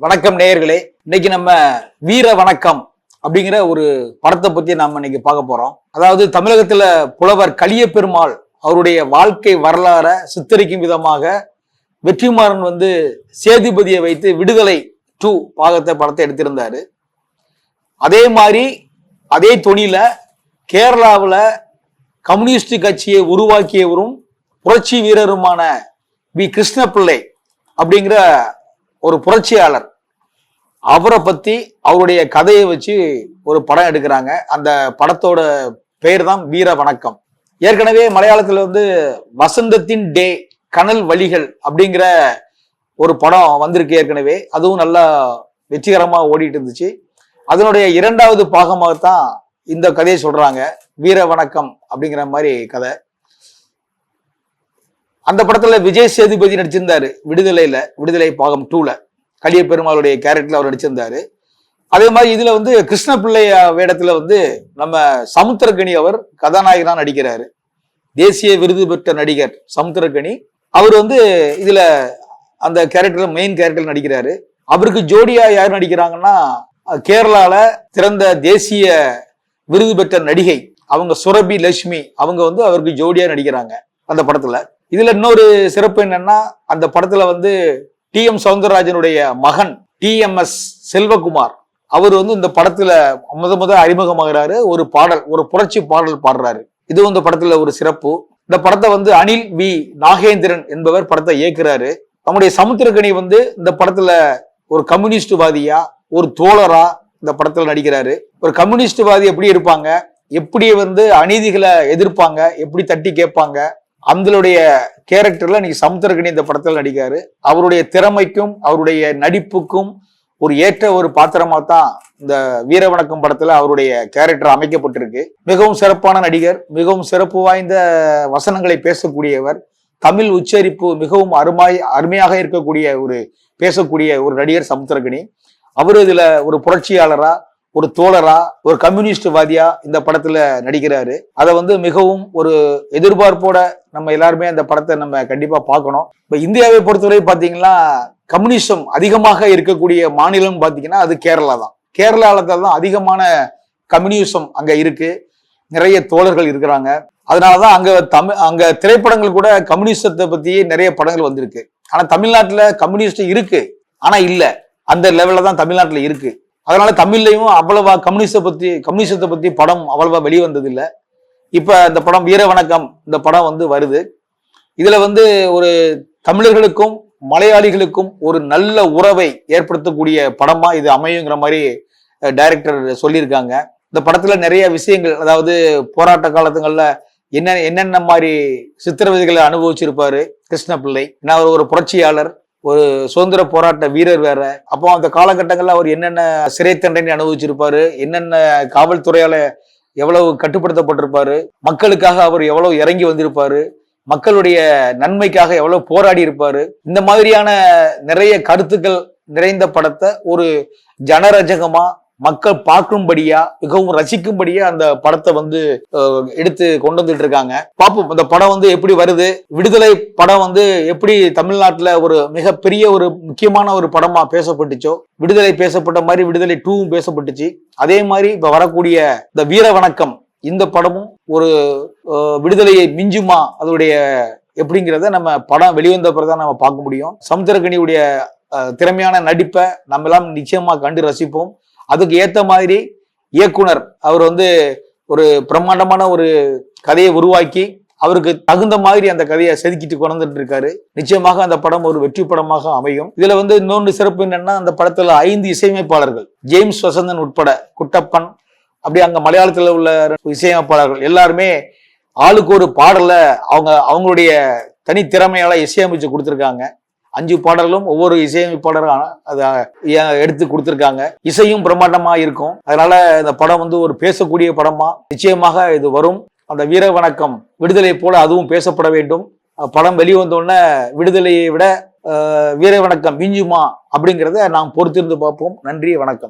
வணக்கம் நேயர்களே. இன்னைக்கு நம்ம வீர வணக்கம் அப்படிங்கிற ஒரு படத்தை பத்தி நாம இன்னைக்கு பார்க்க போறோம். அதாவது தமிழகத்துல புலவர் கலிய பெருமாள் அவருடைய வாழ்க்கை வரலாற சித்தரிக்கும் விதமாக வெற்றிமாறன் வந்து சேதுபதியை வைத்து விடுதலை டூ பாகத்தை படத்தை எடுத்திருந்தாரு. அதே மாதிரி அதே தொனியில கேரளாவில் கம்யூனிஸ்ட் கட்சியை உருவாக்கியவரும் புரட்சி வீரருமான வி கிருஷ்ணபிள்ளை அப்படிங்கிற ஒரு புரட்சியாளர். அவரை பத்தி அவருடைய கதையை வச்சு ஒரு படம் எடுக்கிறாங்க. அந்த படத்தோட பெயர் தான் வீர வணக்கம். ஏற்கனவே மலையாளத்துல வந்து வசந்தத்தின் டே கனல் வழிகள் அப்படிங்கிற ஒரு படம் வந்திருக்கு ஏற்கனவே. அதுவும் நல்லா வெற்றிகரமாக ஓடிட்டு இருந்துச்சு. அதனுடைய இரண்டாவது பாகமாகத்தான் இந்த கதையை சொல்றாங்க. வீர வணக்கம் அப்படிங்கிற மாதிரி கதை. அந்த படத்துல விஜய் சேதுபதி நடிச்சிருந்தாரு. விடுதலையில விடுதலை பாகம் டூல கலிய பெருமாளுடைய கேரக்டர்ல அவர் நடிச்சிருந்தாரு. அதே மாதிரி இதுல வந்து கிருஷ்ண பிள்ளை வேடத்துல வந்து நம்ம சமுத்திரகனி அவர் கதாநாயகனா நடிக்கிறாரு. தேசிய விருது பெற்ற நடிகர் சமுத்திரகனி. அவர் வந்து இதுல அந்த கேரக்டர்ல மெயின் கேரக்டர் நடிக்கிறாரு. அவருக்கு ஜோடியா யார் நடிக்கிறாங்கன்னா கேரளால சிறந்த தேசிய விருது பெற்ற நடிகை அவங்க சுரபி லட்சுமி அவங்க வந்து அவருக்கு ஜோடியா நடிக்கிறாங்க அந்த படத்துல. இதுல இன்னொரு சிறப்பு என்னன்னா அந்த படத்துல வந்து டி எம் சவுந்தரராஜனுடைய மகன் டி எம் எஸ் செல்வகுமார் அவர் வந்து இந்த படத்துல முத முத அறிமுகமாகிறாரு. ஒரு பாடல் ஒரு புரட்சி பாடல் பாடுறாரு. இதுவும் இந்த படத்துல ஒரு சிறப்பு. இந்த படத்தை வந்து அனில் வி நாகேந்திரன் என்பவர் படத்தை இயக்குறாரு. நம்முடைய சமுத்திரகனி வந்து இந்த படத்துல ஒரு கம்யூனிஸ்ட்வாதியா ஒரு தோழரா இந்த படத்துல நடிக்கிறாரு. ஒரு கம்யூனிஸ்ட்வாதி எப்படி இருப்பாங்க? எப்படி வந்து அநீதிகளை எதிர்ப்பாங்க? எப்படி தட்டி கேட்பாங்க? அந்தளுடைய கேரக்டர்ல இன்னைக்கு சமுத்திரகணி இந்த படத்தில் நடிக்காரு. அவருடைய திறமைக்கும் அவருடைய நடிப்புக்கும் ஒரு ஏற்ற ஒரு பாத்திரமா தான் இந்த வீரவணக்கம் படத்துல அவருடைய கேரக்டர் அமைக்கப்பட்டிருக்கு. மிகவும் சிறப்பான நடிகர் மிகவும் சிறப்பு வாய்ந்த வசனங்களை பேசக்கூடியவர் தமிழ் உச்சரிப்பு மிகவும் அருமாய் அருமையாக இருக்கக்கூடிய ஒரு பேசக்கூடிய ஒரு நடிகர் சமுத்திரகணி அவர் இதுல ஒரு புரட்சியாளரா ஒரு தோழரா ஒரு கம்யூனிஸ்ட் வாதியா இந்த படத்துல நடிக்கிறாரு. அதை வந்து மிகவும் ஒரு எதிர்பார்ப்போட நம்ம எல்லாருமே அந்த படத்தை நம்ம கண்டிப்பா பார்க்கணும். இப்ப இந்தியாவை பொறுத்தவரை பாத்தீங்கன்னா கம்யூனிசம் அதிகமாக இருக்கக்கூடிய மாநிலம் பாத்தீங்கன்னா அது கேரளா தான். கேரளாவில தான் அதிகமான கம்யூனிசம் அங்க இருக்கு. நிறைய தோழர்கள் இருக்கிறாங்க. அதனாலதான் அங்க தமிழ் அங்க திரைப்படங்கள் கூட கம்யூனிசத்தை பத்தியே நிறைய படங்கள் வந்திருக்கு. ஆனா தமிழ்நாட்டுல கம்யூனிஸ்ட் இருக்கு ஆனா இல்ல. அந்த லெவல்ல தான் தமிழ்நாட்டுல இருக்கு. அதனால தமிழ்லையும் அவ்வளவா கம்யூனிஸ்ட பத்தி கம்யூனிசத்தை பத்தி படம் அவ்வளவா வெளிவந்ததில்லை இப்ப இந்த படம் வீர வணக்கம் இந்த படம் வந்து வருது. இதுல வந்து ஒரு தமிழர்களுக்கும் மலையாளிகளுக்கும் ஒரு நல்ல உறவை ஏற்படுத்தக்கூடிய படமா இது அமையுங்கிற மாதிரி டைரக்டர் சொல்லியிருக்காங்க. இந்த படத்துல நிறைய விஷயங்கள் அதாவது போராட்ட காலத்துங்கள்ல என்ன என்னென்ன மாதிரி சித்திரவதைகளை அனுபவிச்சிருப்பாரு கிருஷ்ண பிள்ளை நான் அவர் ஒரு புரட்சியாளர் ஒரு சுதந்திர போராட்ட வீரர் வேற. அப்போ அந்த காலகட்டங்களில் அவர் என்னென்ன சிறை தண்டனை அனுபவிச்சிருப்பாரு? என்னென்ன காவல்துறையால எவ்வளவு கட்டுப்படுத்தப்பட்டிருப்பாரு? மக்களுக்காக அவர் எவ்வளவு இறங்கி வந்திருப்பாரு? மக்களுடைய நன்மைக்காக எவ்வளவு போராடி இருப்பாரு? இந்த மாதிரியான நிறைய கருத்துக்கள் நிறைந்த படத்தை ஒரு ஜனரஜகமா மக்கள் பார்க்கும்படியா மிகவும் ரசிக்கும்படியா அந்த படத்தை வந்து எடுத்து கொண்டு வந்துட்டு இருக்காங்க. பார்ப்போம் இந்த படம் வந்து எப்படி வருது? விடுதலை படம் வந்து எப்படி தமிழ்நாட்டில் ஒரு மிகப்பெரிய ஒரு முக்கியமான ஒரு படமா பேசப்பட்டுச்சோ விடுதலை பேசப்பட்ட மாதிரி விடுதலை டூவும் பேசப்பட்டுச்சு. அதே மாதிரி இப்ப வரக்கூடிய இந்த வீர வணக்கம் இந்த படமும் ஒரு விடுதலையை மிஞ்சுமா? அதோடைய எப்படிங்கிறத நம்ம படம் வெளிவந்த பிறகுதான் நம்ம பார்க்க முடியும். சமுத்திரகனியுடைய திறமையான நடிப்பை நம்ம எல்லாம் நிச்சயமா கண்டு ரசிப்போம். அதுக்கு ஏத்த மாதிரி இயக்குனர் அவர் வந்து ஒரு பிரம்மாண்டமான ஒரு கதையை உருவாக்கி அவருக்கு தகுந்த மாதிரி அந்த கதையை செதுக்கிட்டு கொண்டுட்டு இருக்காரு நிச்சயமாக அந்த படம் ஒரு வெற்றி படமாக அமையும். இதுல வந்து இன்னொன்று சிறப்பு என்னன்னா அந்த படத்துல ஐந்து இசையமைப்பாளர்கள் ஜேம்ஸ் வசந்தன் உட்பட குட்டப்பன் அப்படி அங்க மலையாளத்துல உள்ள இசையமைப்பாளர்கள் எல்லாருமே ஆளுக்கு ஒரு பாடல அவங்க அவங்களுடைய தனித்திறமையால இசையமைச்சு கொடுத்துருக்காங்க. அஞ்சு பாடல்களும் ஒவ்வொரு இசையமைப்பாளரும் அதை எடுத்து கொடுத்துருக்காங்க. இசையும் பிரம்மாண்டமா இருக்கும். அதனால இந்த படம் வந்து ஒரு பேசக்கூடிய படமா நிச்சயமாக இது வரும். அந்த வீர வணக்கம் விடுதலை போல அதுவும் பேசப்பட வேண்டும். படம் வெளிவந்தோடனே விடுதலையை விட வீர வணக்கம் மிஞ்சுமா அப்படிங்கிறத நாம் பொறுத்திருந்து பார்ப்போம். நன்றி வணக்கம்.